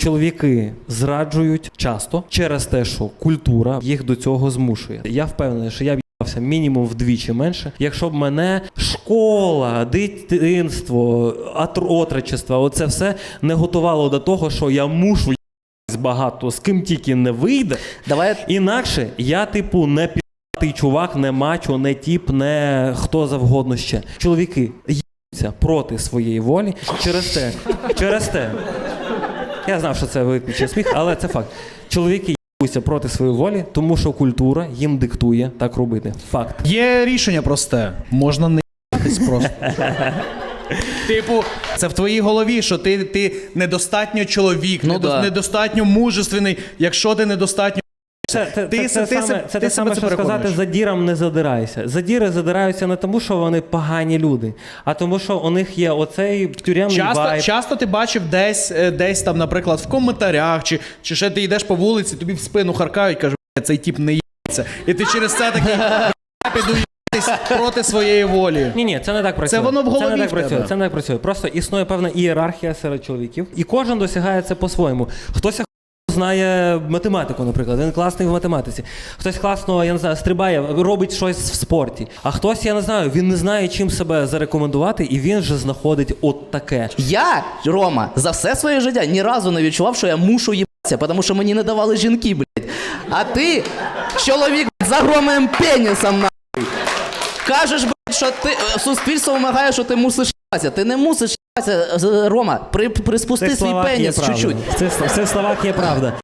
Чоловіки зраджують часто через те, що культура їх до цього змушує. Я впевнений, що я б їбався мінімум вдвічі менше, якщо б мене школа, дитинство, отрочество, оце все не готувало до того, що я мушу багато з ким тільки не вийде. Давай Інакше я, типу, не пі***й чувак, не мачо, не тіп, не хто завгодно ще. Чоловіки їбуться проти своєї волі через те. Через те. Я знав, що це виключить сміх, але це факт. Чоловіки їбуться проти своєї волі, тому що культура їм диктує так робити. Факт. Є рішення просте. Можна не їбатись просто. Типу, це в твоїй голові, що ти, ти недостатньо чоловік, Ну недо- да. недостатньо мужественний. Якщо ти недостатньо. Це, це, Ти це, це, ти саме, це ти те саме, це що сказати, переконуєш. задірам не задирайся. Задіри задираються не тому, що вони погані люди, а тому, що у них є оцей тюремний Часто, вайб. часто ти бачив десь, е, десь там, наприклад, в коментарях, чи, чи ще ти йдеш по вулиці, тобі в спину харкають, кажуть, цей тип не їбаться. І ти через це такий піду проти своєї волі. Ні, ні, це не так працює. Це воно в Це голові не так працює. тебе. Це не так працює. Просто існує певна ієрархія серед чоловіків, і кожен досягає це по-своєму. Хтось знає математику, наприклад, він класний в математиці. Хтось класно, я не знаю, стрибає, робить щось в спорті. А хтось, я не знаю, він не знає, чим себе зарекомендувати, і він вже знаходить от таке. Я, Рома, за все своє життя ні разу не відчував, що я мушу їбатися, тому що мені не давали жінки, блядь. А ти, чоловік блядь, з огромним пенісом, нахуй. Кажеш, блядь, що ти е, суспільство вимагає, що ти мусиш їбатися. Ти не мусиш Рома, при, приспусти свій пеніс чуть-чуть. Це, в словах є правда.